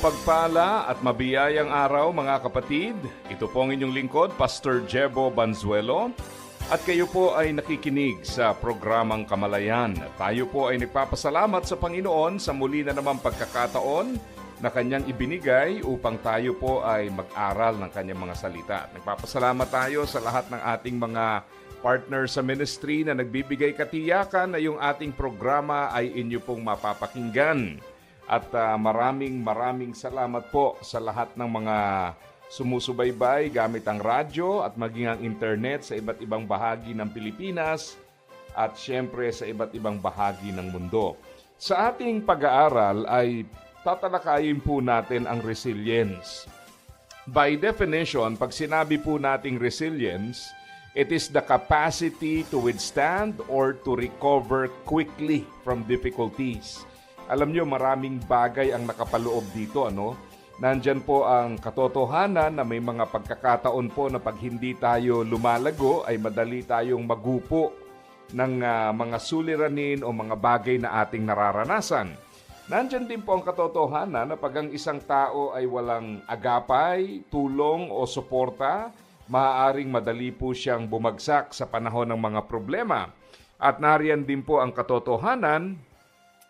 Mapagpala at mabiyayang araw mga kapatid. Ito po ang inyong lingkod, Pastor Jebo Banzuelo. At kayo po ay nakikinig sa programang Kamalayan. Tayo po ay nagpapasalamat sa Panginoon sa muli na naman pagkakataon na kanyang ibinigay upang tayo po ay mag-aral ng kanyang mga salita. Nagpapasalamat tayo sa lahat ng ating mga partner sa ministry na nagbibigay katiyakan na yung ating programa ay inyo pong mapapakinggan. At ah, maraming maraming salamat po sa lahat ng mga sumusubaybay gamit ang radyo at maging ang internet sa iba't ibang bahagi ng Pilipinas at syempre sa iba't ibang bahagi ng mundo. Sa ating pag-aaral ay tatalakayin po natin ang resilience. By definition, pag sinabi po nating resilience, it is the capacity to withstand or to recover quickly from difficulties. Alam nyo, maraming bagay ang nakapaloob dito, ano? Nandyan po ang katotohanan na may mga pagkakataon po na pag hindi tayo lumalago ay madali tayong magupo ng ah, mga suliranin o mga bagay na ating nararanasan. Nandyan din po ang katotohanan na pag ang isang tao ay walang agapay, tulong o suporta, maaaring madali po siyang bumagsak sa panahon ng mga problema. At nariyan din po ang katotohanan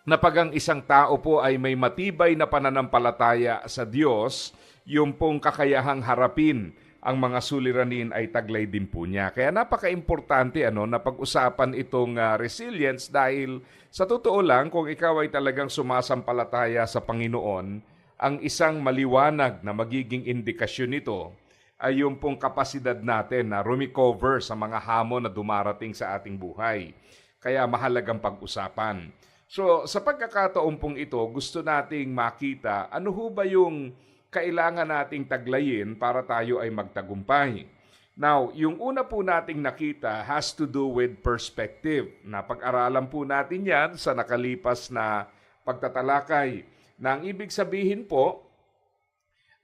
na pag ang isang tao po ay may matibay na pananampalataya sa Diyos, yung pong kakayahang harapin ang mga suliranin ay taglay din po niya. Kaya napaka-importante ano, na pag-usapan itong ah, resilience dahil sa totoo lang, kung ikaw ay talagang sumasampalataya sa Panginoon, ang isang maliwanag na magiging indikasyon nito ay yung pong kapasidad natin na rumicover sa mga hamon na dumarating sa ating buhay. Kaya mahalagang pag-usapan. So, sa pagkakataon pong ito, gusto nating makita ano ho ba yung kailangan nating taglayin para tayo ay magtagumpay. Now, yung una po nating nakita has to do with perspective. Napag-aralan po natin yan sa nakalipas na pagtatalakay. Na ang ibig sabihin po,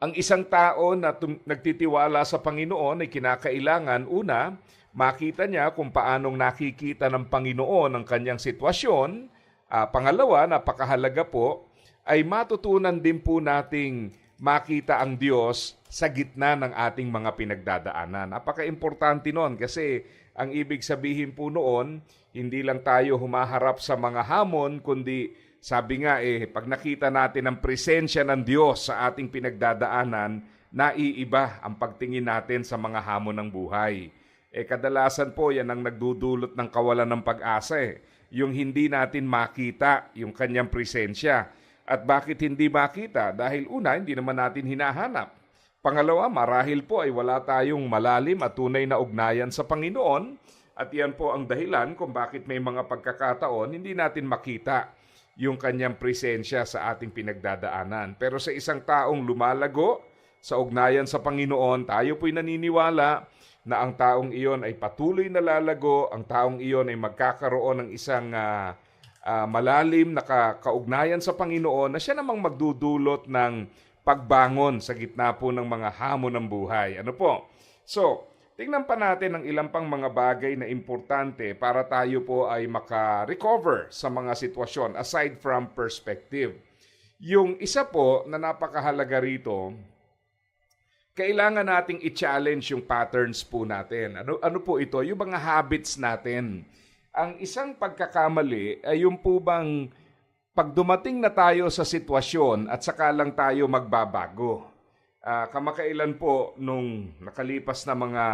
ang isang tao na tum- nagtitiwala sa Panginoon ay kinakailangan una, makita niya kung paanong nakikita ng Panginoon ang kanyang sitwasyon. Ah, pangalawa, napakahalaga po, ay matutunan din po nating makita ang Diyos sa gitna ng ating mga pinagdadaanan. Napaka-importante noon kasi ang ibig sabihin po noon, hindi lang tayo humaharap sa mga hamon, kundi sabi nga eh, pag nakita natin ang presensya ng Diyos sa ating pinagdadaanan, naiiba ang pagtingin natin sa mga hamon ng buhay. Eh kadalasan po yan ang nagdudulot ng kawalan ng pag-asa eh. Yung hindi natin makita yung kanyang presensya. At bakit hindi makita? Dahil una, hindi naman natin hinahanap. Pangalawa, marahil po ay wala tayong malalim at tunay na ugnayan sa Panginoon. At yan po ang dahilan kung bakit may mga pagkakataon hindi natin makita yung kanyang presensya sa ating pinagdadaanan. Pero sa isang taong lumalago sa ugnayan sa Panginoon, tayo po'y naniniwala na ang taong iyon ay patuloy na lalago, ang taong iyon ay magkakaroon ng isang ah, ah, malalim na ka- kaugnayan sa Panginoon na siya namang magdudulot ng pagbangon sa gitna po ng mga hamon ng buhay. Ano po? So, tingnan pa natin ang ilang pang mga bagay na importante para tayo po ay maka-recover sa mga sitwasyon aside from perspective. Yung isa po na napakahalaga rito, kailangan nating i-challenge yung patterns po natin. Ano, ano po ito? Yung mga habits natin. Ang isang pagkakamali ay yung po bang pag dumating na tayo sa sitwasyon at saka lang tayo magbabago. Ah, kamakailan po nung nakalipas na mga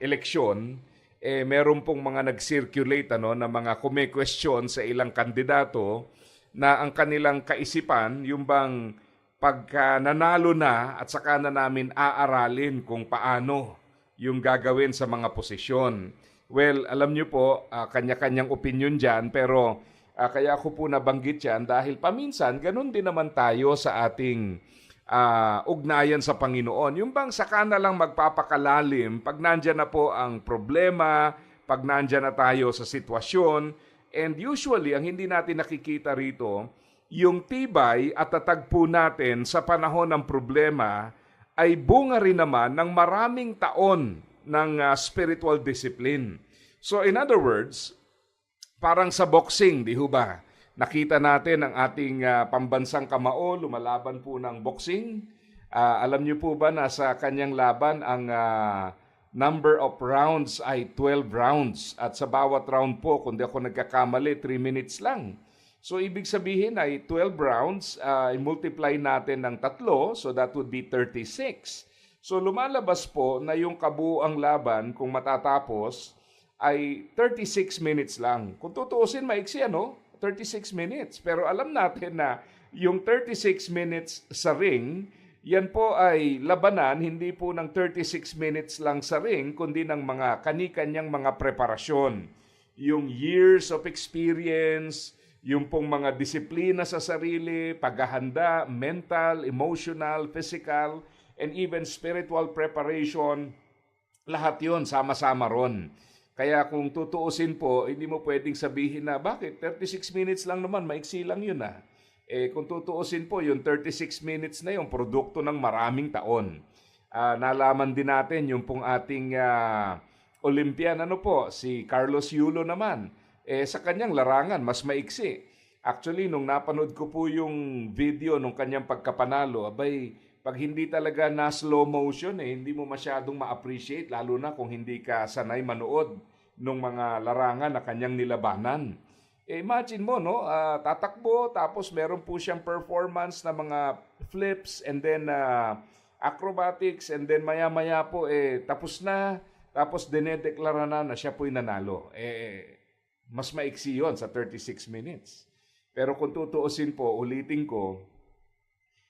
eleksyon, eh meron pong mga nag-circulate ano, na mga kume-question sa ilang kandidato na ang kanilang kaisipan, yung bang pagka nanalo na at saka na namin aaralin kung paano yung gagawin sa mga posisyon. Well, alam niyo po, ah, kanya-kanyang opinion dyan, pero Ah, kaya ko po nabanggit yan dahil paminsan ganun din naman tayo sa ating ah, ugnayan sa Panginoon. Yung bang saka na lang magpapakalalim pag nandyan na po ang problema, pag nandyan na tayo sa sitwasyon. And usually, ang hindi natin nakikita rito, yung tibay at tatag po natin sa panahon ng problema ay bunga rin naman ng maraming taon ng ah, spiritual discipline. So in other words, parang sa boxing, di ho ba? Nakita natin ang ating ah, pambansang kamao, lumalaban po ng boxing. Ah, alam niyo po ba na sa kanyang laban ang ah, number of rounds ay 12 rounds at sa bawat round po, kung di ako nagkakamali, 3 minutes lang. So ibig sabihin ay 12 rounds, ah, i-multiply natin ng tatlo, so that would be 36. So lumalabas po na yung kabuang laban kung matatapos ay 36 minutes lang. Kung tutuusin, maiksi ano? 36 minutes. Pero alam natin na yung 36 minutes sa ring, yan po ay labanan hindi po ng 36 minutes lang sa ring, kundi ng mga kanikanyang mga preparasyon. Yung years of experience, yung pong mga disiplina sa sarili, paghahanda, mental, emotional, physical, and even spiritual preparation, lahat yon sama-sama ron. Kaya kung tutuusin po, hindi mo pwedeng sabihin na, bakit? 36 minutes lang naman, maiksi lang yun ah. Eh, kung tutuusin po, yung 36 minutes na yung produkto ng maraming taon. Ah, nalaman din natin yung pong ating ah, Olympian, ano po, si Carlos Yulo naman. Eh, sa kanyang larangan, mas maiksi. Actually, nung napanood ko po yung video nung kanyang pagkapanalo, abay, pag hindi talaga na slow motion, eh, hindi mo masyadong ma-appreciate, lalo na kung hindi ka sanay manood ng mga larangan na kanyang nilabanan. Eh, imagine mo, no? ah, tatakbo, tapos meron po siyang performance na mga flips and then ah, acrobatics and then maya-maya po, eh, tapos na, tapos dinedeklara na na siya po'y nanalo. Eh, mas maiksi yon sa 36 minutes. Pero kung tutuusin po, ulitin ko,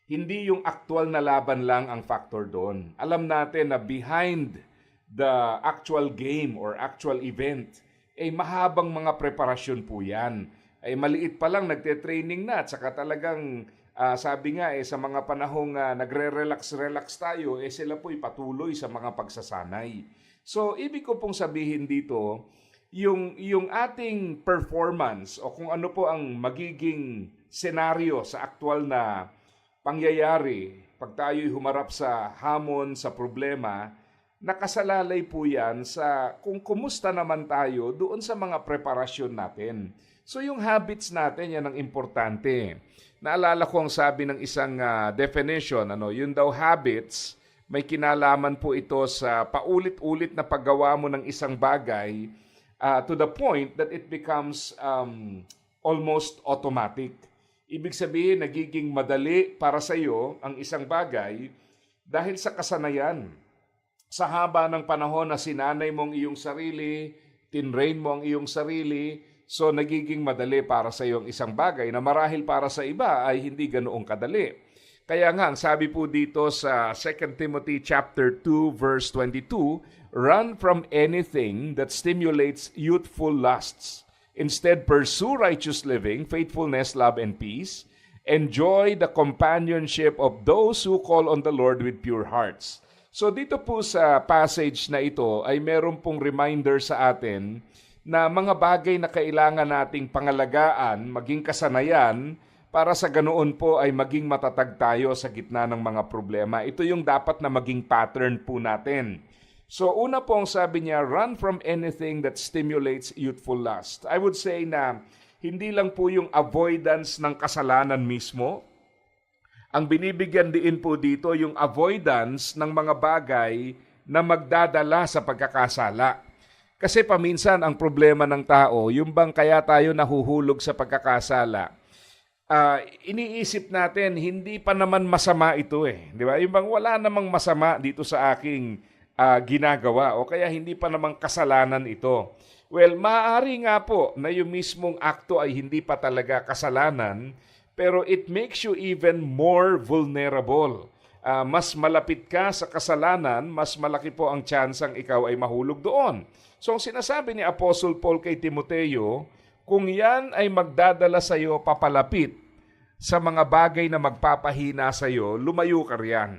hindi yung actual na laban lang ang factor doon. Alam natin na behind the actual game or actual event, ay mahabang mga preparasyon po yan. Ay maliit pa lang nagte-training na at saka talagang ah, sabi nga eh sa mga panahong ah, nagre-relax-relax tayo, eh sila po'y patuloy sa mga pagsasanay. So ibig ko pong sabihin dito, yung yung ating performance o kung ano po ang magiging senaryo sa aktual na pangyayari pag tayo'y humarap sa hamon, sa problema, nakasalalay po yan sa kung kumusta naman tayo doon sa mga preparasyon natin. So yung habits natin, yan ang importante. Naalala ko ang sabi ng isang ah, definition, ano, yun daw habits, may kinalaman po ito sa paulit-ulit na paggawa mo ng isang bagay ah, to the point that it becomes um, almost automatic. Ibig sabihin, nagiging madali para sa iyo ang isang bagay dahil sa kasanayan. Sa haba ng panahon na sinanay mo ang iyong sarili, tinrain mo ang iyong sarili, so nagiging madali para sa iyo ang isang bagay na marahil para sa iba ay hindi ganoong kadali. Kaya nga, ang sabi po dito sa 2 Timothy chapter 2 verse 22, run from anything that stimulates youthful lusts. Instead, pursue righteous living, faithfulness, love, and peace. Enjoy the companionship of those who call on the Lord with pure hearts. So dito po sa passage na ito ay meron pong reminder sa atin na mga bagay na kailangan nating pangalagaan, maging kasanayan, para sa ganoon po ay maging matatag tayo sa gitna ng mga problema. Ito yung dapat na maging pattern po natin. So una po ang sabi niya, run from anything that stimulates youthful lust. I would say na hindi lang po yung avoidance ng kasalanan mismo. Ang binibigyan din po dito yung avoidance ng mga bagay na magdadala sa pagkakasala. Kasi paminsan ang problema ng tao, yung bang kaya tayo nahuhulog sa pagkakasala, ah, iniisip natin, hindi pa naman masama ito eh. Di ba? Yung bang wala namang masama dito sa aking ah, ginagawa o kaya hindi pa namang kasalanan ito. Well, maaari nga po na yung mismong akto ay hindi pa talaga kasalanan, pero it makes you even more vulnerable. Ah, mas malapit ka sa kasalanan, mas malaki po ang tsansang ikaw ay mahulog doon. So ang sinasabi ni Apostle Paul kay Timoteo, kung yan ay magdadala sa iyo papalapit sa mga bagay na magpapahina sa iyo, lumayo ka riyan.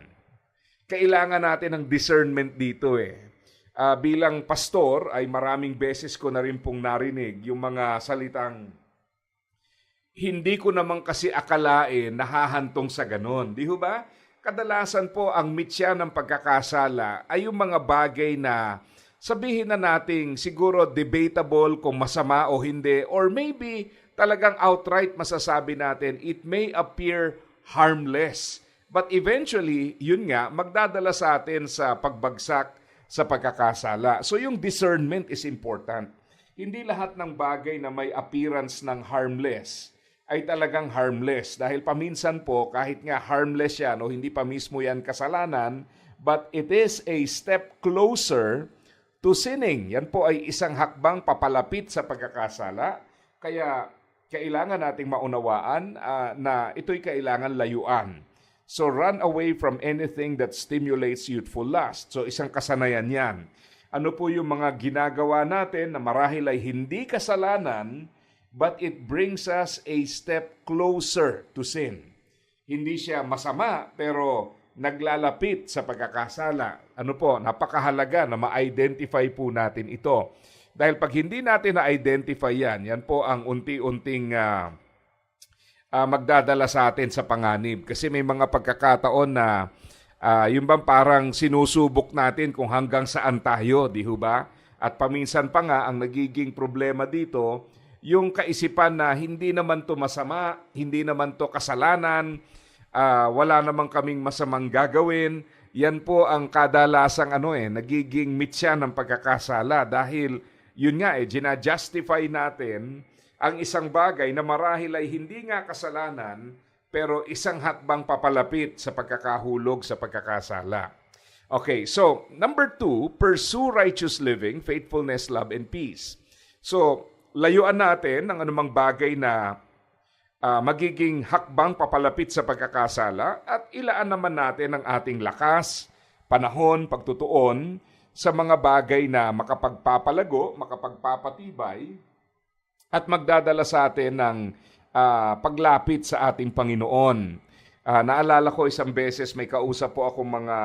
Kailangan natin ng discernment dito eh. Ah, bilang pastor ay maraming beses ko na rin pong narinig yung mga salitang hindi ko naman kasi akalain nahahantong sa ganon. Di ba? Kadalasan po ang mitya ng pagkakasala ay yung mga bagay na sabihin na nating siguro debatable kung masama o hindi or maybe talagang outright masasabi natin it may appear harmless. But eventually, yun nga, magdadala sa atin sa pagbagsak sa pagkakasala. So yung discernment is important. Hindi lahat ng bagay na may appearance ng harmless ay talagang harmless. Dahil paminsan po, kahit nga harmless yan o hindi pa mismo yan kasalanan, but it is a step closer to sinning. Yan po ay isang hakbang papalapit sa pagkakasala. Kaya kailangan nating maunawaan ah, na ito'y kailangan layuan. So run away from anything that stimulates youthful lust. So isang kasanayan yan. Ano po yung mga ginagawa natin na marahil ay hindi kasalanan, but it brings us a step closer to sin. Hindi siya masama, pero naglalapit sa pagkakasala. Ano po, napakahalaga na ma-identify po natin ito. Dahil pag hindi natin na-identify yan, yan po ang unti-unting ah, ah, magdadala sa atin sa panganib. Kasi may mga pagkakataon na ah, yung bang parang sinusubok natin kung hanggang saan tayo, di ho ba? At paminsan pa nga, ang nagiging problema dito, yung kaisipan na hindi naman to masama, hindi naman to kasalanan, ah, wala namang kaming masamang gagawin. Yan po ang kadalasang ano eh, nagiging mitya ng pagkakasala dahil yun nga eh, ginajustify natin ang isang bagay na marahil ay hindi nga kasalanan pero isang hakbang papalapit sa pagkakahulog sa pagkakasala. Okay, so number two, pursue righteous living, faithfulness, love, and peace. So, layuan natin ng anumang bagay na ah, magiging hakbang papalapit sa pagkakasala at ilaan naman natin ang ating lakas, panahon, pagtutuon sa mga bagay na makapagpapalago, makapagpapatibay, at magdadala sa atin ng ah, paglapit sa ating Panginoon. Ah, naalala ko isang beses may kausap po akong mga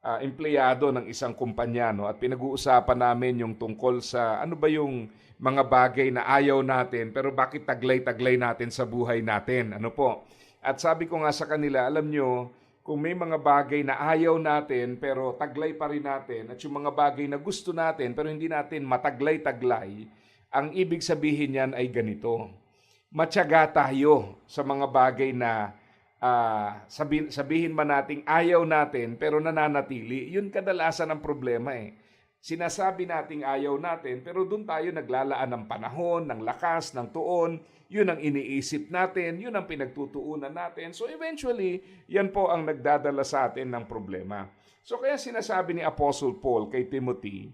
ah, empleyado ng isang kumpanya no at pinag-uusapan namin yung tungkol sa ano ba yung mga bagay na ayaw natin pero bakit taglay-taglay natin sa buhay natin. Ano po? At sabi ko nga sa kanila, alam nyo, kung may mga bagay na ayaw natin pero taglay pa rin natin at yung mga bagay na gusto natin pero hindi natin mataglay-taglay, ang ibig sabihin niyan ay ganito. Matyaga tayo sa mga bagay na ah, sabihin, sabihin man nating ayaw natin pero nananatili. Yun kadalasan ang problema eh. Sinasabi nating ayaw natin pero doon tayo naglalaan ng panahon, ng lakas, ng tuon. Yun ang iniisip natin, yun ang pinagtutuunan natin. So eventually, yan po ang nagdadala sa atin ng problema. So kaya sinasabi ni Apostle Paul kay Timothy,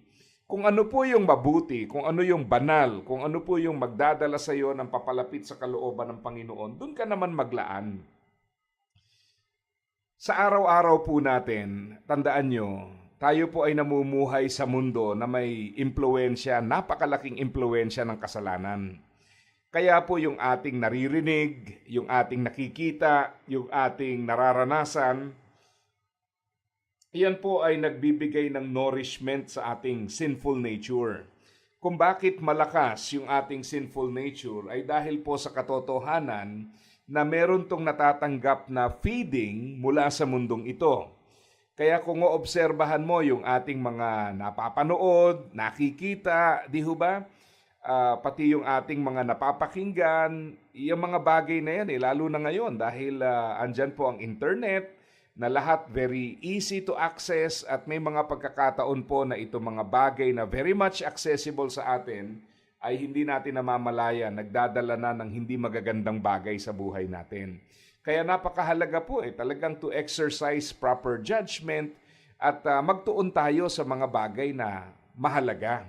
kung ano po yung mabuti, kung ano yung banal, kung ano po yung magdadala sa iyo ng papalapit sa kalooban ng Panginoon, doon ka naman maglaan. Sa araw-araw po natin, tandaan nyo, tayo po ay namumuhay sa mundo na may impluensya, napakalaking impluensya ng kasalanan. Kaya po yung ating naririnig, yung ating nakikita, yung ating nararanasan, Iyan po ay nagbibigay ng nourishment sa ating sinful nature. Kung bakit malakas yung ating sinful nature ay dahil po sa katotohanan na meron tong natatanggap na feeding mula sa mundong ito. Kaya kung oobserbahan mo yung ating mga napapanood, nakikita, di ho ba? Ah, pati yung ating mga napapakinggan, yung mga bagay na yan, eh, lalo na ngayon dahil ah, andyan po ang internet, na lahat very easy to access at may mga pagkakataon po na ito mga bagay na very much accessible sa atin ay hindi natin namamalaya, nagdadala na ng hindi magagandang bagay sa buhay natin. Kaya napakahalaga po eh, talagang to exercise proper judgment at ah, magtuon tayo sa mga bagay na mahalaga.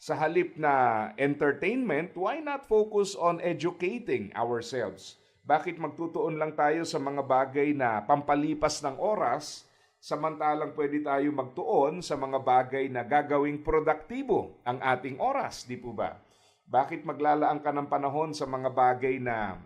Sa halip na entertainment, why not focus on educating ourselves? Bakit magtutuon lang tayo sa mga bagay na pampalipas ng oras, samantalang pwede tayo magtuon sa mga bagay na gagawing produktibo ang ating oras, di po ba? Bakit maglalaan ka ng panahon sa mga bagay na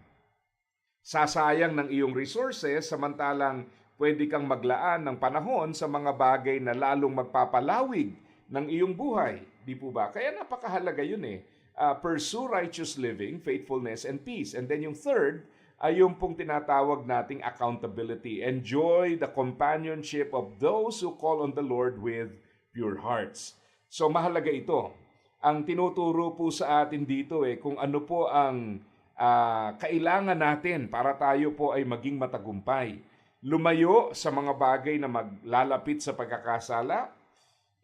sasayang ng iyong resources samantalang pwede kang maglaan ng panahon sa mga bagay na lalong magpapalawig ng iyong buhay. Di po ba? Kaya napakahalaga yun eh. Uh, pursue righteous living, faithfulness, and peace. And then yung third, ay yung pong tinatawag nating accountability. Enjoy the companionship of those who call on the Lord with pure hearts. So mahalaga ito. Ang tinuturo po sa atin dito eh kung ano po ang ah, kailangan natin para tayo po ay maging matagumpay. Lumayo sa mga bagay na maglalapit sa pagkakasala,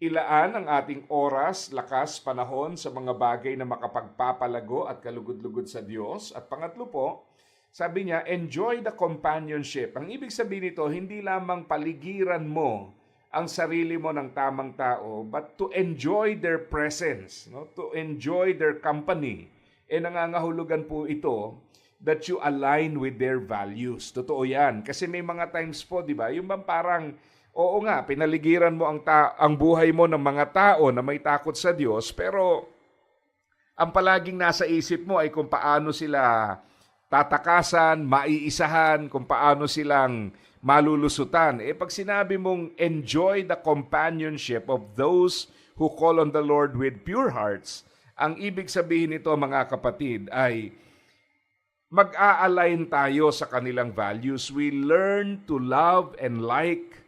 ilaan ang ating oras, lakas, panahon sa mga bagay na makapagpapalago at kalugod-lugod sa Diyos. At pangatlo po, sabi niya, enjoy the companionship. Ang ibig sabihin nito, hindi lamang paligiran mo ang sarili mo ng tamang tao, but to enjoy their presence, no? to enjoy their company. E nangangahulugan po ito that you align with their values. Totoo yan. Kasi may mga times po, di ba, yung bang parang, oo nga, pinaligiran mo ang, ta- ang buhay mo ng mga tao na may takot sa Diyos, pero ang palaging nasa isip mo ay kung paano sila tatakasan, maiisahan, kung paano silang malulusutan. Eh pag sinabi mong enjoy the companionship of those who call on the Lord with pure hearts, ang ibig sabihin nito mga kapatid ay mag-a-align tayo sa kanilang values. We learn to love and like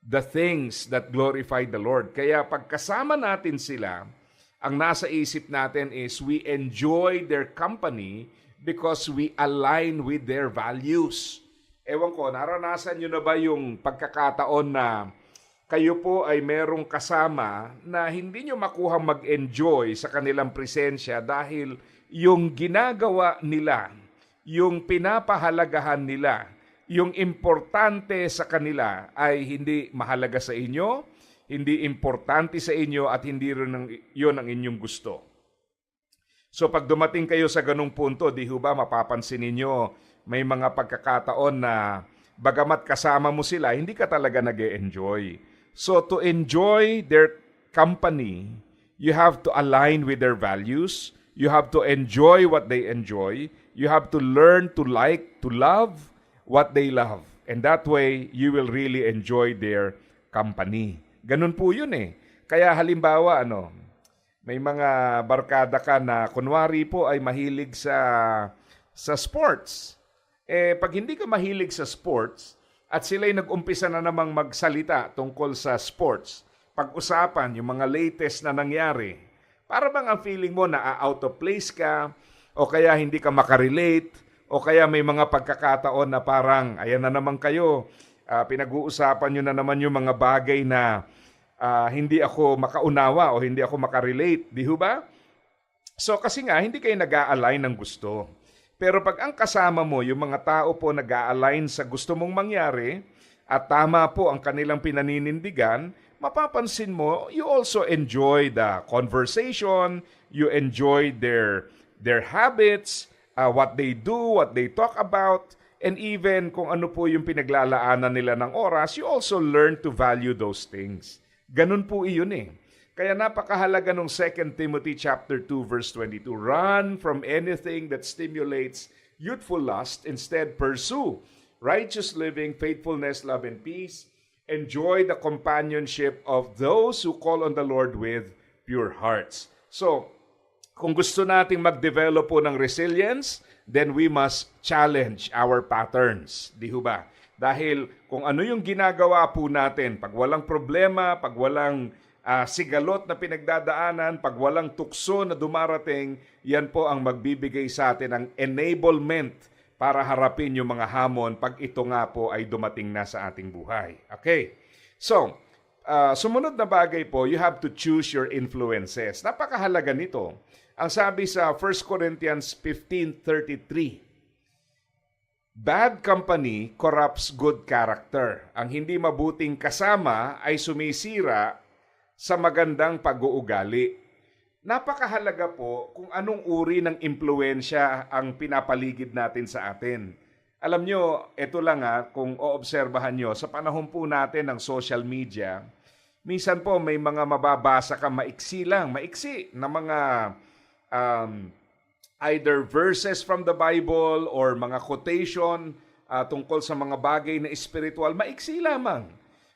the things that glorify the Lord. Kaya pagkasama natin sila, ang nasa isip natin is we enjoy their company because we align with their values. Ewan ko, naranasan nyo na ba yung pagkakataon na kayo po ay merong kasama na hindi nyo makuhang mag-enjoy sa kanilang presensya dahil yung ginagawa nila, yung pinapahalagahan nila, yung importante sa kanila ay hindi mahalaga sa inyo, hindi importante sa inyo at hindi rin ang, yun ang inyong gusto. So pag dumating kayo sa ganung punto, di ba mapapansin ninyo may mga pagkakataon na bagamat kasama mo sila, hindi ka talaga nag enjoy So to enjoy their company, you have to align with their values. You have to enjoy what they enjoy. You have to learn to like, to love what they love. And that way, you will really enjoy their company. Ganun po yun eh. Kaya halimbawa, ano, may mga barkada ka na kunwari po ay mahilig sa sa sports. Eh pag hindi ka mahilig sa sports at sila'y nag-umpisa na namang magsalita tungkol sa sports, pag-usapan yung mga latest na nangyari, para bang ang feeling mo na out of place ka o kaya hindi ka makarelate o kaya may mga pagkakataon na parang ayan na naman kayo, ah, pinag-uusapan nyo na naman yung mga bagay na ah, hindi ako makaunawa o hindi ako makarelate. Di ba? So kasi nga, hindi kayo nag-a-align ng gusto. Pero pag ang kasama mo, yung mga tao po nag-a-align sa gusto mong mangyari at tama po ang kanilang pinaninindigan, mapapansin mo, you also enjoy the conversation, you enjoy their their habits, uh, what they do, what they talk about, and even kung ano po yung pinaglalaanan nila ng oras, you also learn to value those things. Ganun po iyon eh. Kaya napakahalaga nung 2 Timothy chapter 2 verse 22. Run from anything that stimulates youthful lust, instead pursue righteous living, faithfulness, love and peace. Enjoy the companionship of those who call on the Lord with pure hearts. So, kung gusto nating mag-develop po ng resilience, then we must challenge our patterns. Di ba? Dahil kung ano yung ginagawa po natin, pag walang problema, pag walang ah, sigalot na pinagdadaanan, pag walang tukso na dumarating, yan po ang magbibigay sa atin ng enablement para harapin yung mga hamon pag ito nga po ay dumating na sa ating buhay. Okay. So, ah, sumunod na bagay po, you have to choose your influences. Napakahalaga nito. Ang sabi sa 1 Corinthians 15.33, Bad company corrupts good character. Ang hindi mabuting kasama ay sumisira sa magandang pag-uugali. Napakahalaga po kung anong uri ng impluensya ang pinapaligid natin sa atin. Alam nyo, ito lang ha, kung oobserbahan nyo, sa panahon po natin ng social media, minsan po may mga mababasa ka maiksi lang, maiksi na mga um, either verses from the Bible or mga quotation ah, tungkol sa mga bagay na spiritual, maiksi lamang.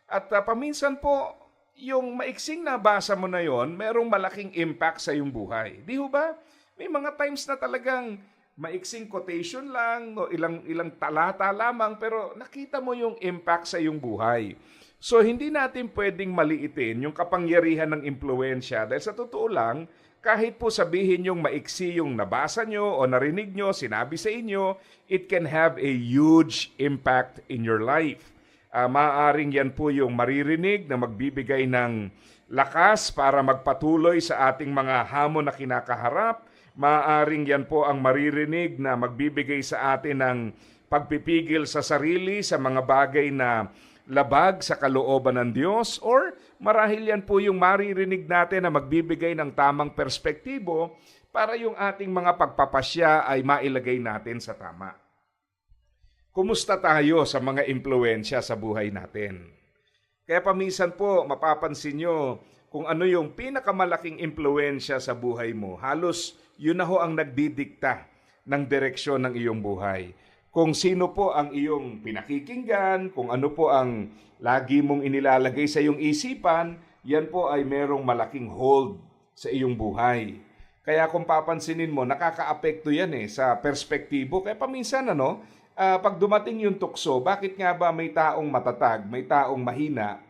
At ah, paminsan po, yung maiksing nabasa mo na yon, merong malaking impact sa iyong buhay. Di ho ba? May mga times na talagang maiksing quotation lang o ilang ilang talata lamang pero nakita mo yung impact sa iyong buhay. So hindi natin pwedeng maliitin yung kapangyarihan ng impluensya dahil sa totoo lang, kahit po sabihin yung maiksi yung nabasa nyo o narinig nyo, sinabi sa inyo, it can have a huge impact in your life. Ah, maaaring yan po yung maririnig na magbibigay ng lakas para magpatuloy sa ating mga hamon na kinakaharap. Maaaring yan po ang maririnig na magbibigay sa atin ng pagpipigil sa sarili sa mga bagay na labag sa kalooban ng Diyos or marahil yan po yung maririnig natin na magbibigay ng tamang perspektibo para yung ating mga pagpapasya ay mailagay natin sa tama. Kumusta tayo sa mga impluensya sa buhay natin? Kaya paminsan po, mapapansin nyo kung ano yung pinakamalaking impluensya sa buhay mo. Halos yun na ho ang nagdidikta ng direksyon ng iyong buhay. Kung sino po ang iyong pinakikinggan, kung ano po ang lagi mong inilalagay sa iyong isipan, yan po ay merong malaking hold sa iyong buhay. Kaya kung papansinin mo, nakakaapekto yan eh sa perspektibo. Kaya paminsan ano, ah, pag dumating yung tukso, bakit nga ba may taong matatag, may taong mahina?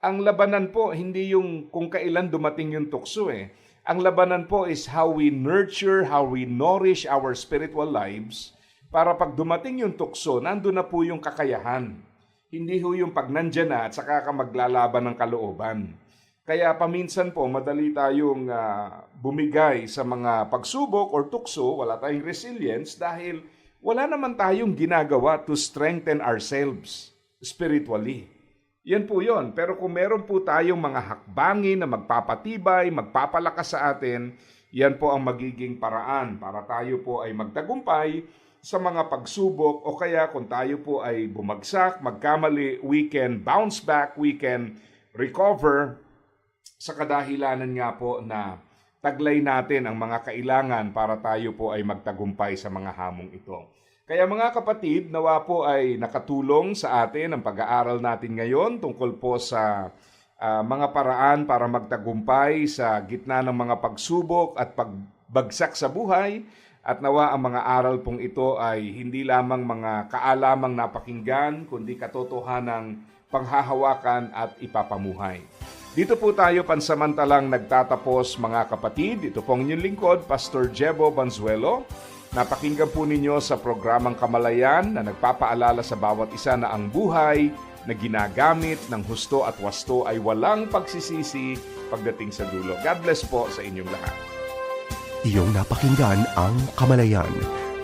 Ang labanan po, hindi yung kung kailan dumating yung tukso eh. Ang labanan po is how we nurture, how we nourish our spiritual lives para pag dumating yung tukso, nandun na po yung kakayahan. Hindi ho yung pag nandyan na at saka ka maglalaban ng kalooban. Kaya paminsan po, madali tayong ah, bumigay sa mga pagsubok or tukso, wala tayong resilience dahil wala naman tayong ginagawa to strengthen ourselves spiritually. Yan po yon. Pero kung meron po tayong mga hakbangin na magpapatibay, magpapalakas sa atin, yan po ang magiging paraan para tayo po ay magtagumpay sa mga pagsubok o kaya kung tayo po ay bumagsak, magkamali, we can bounce back, we can recover sa kadahilanan nga po na taglay natin ang mga kailangan para tayo po ay magtagumpay sa mga hamong ito. Kaya mga kapatid, nawa po ay nakatulong sa atin ang pag-aaral natin ngayon tungkol po sa ah, mga paraan para magtagumpay sa gitna ng mga pagsubok at pagbagsak sa buhay at nawa ang mga aral pong ito ay hindi lamang mga kaalamang napakinggan kundi katotohanang panghahawakan at ipapamuhay. Dito po tayo pansamantalang nagtatapos mga kapatid. Ito pong inyong lingkod, Pastor Jebo Banzuelo. Napakinggan po ninyo sa programang Kamalayan na nagpapaalala sa bawat isa na ang buhay na ginagamit ng husto at wasto ay walang pagsisisi pagdating sa dulo. God bless po sa inyong lahat. Iyong napakinggan ang Kamalayan.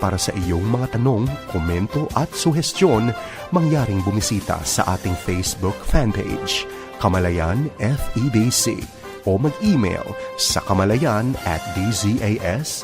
Para sa iyong mga tanong, komento at suhestyon, mangyaring bumisita sa ating Facebook fanpage, Kamalayan FEBC o mag-email sa kamalayan at dzas.febc.ph.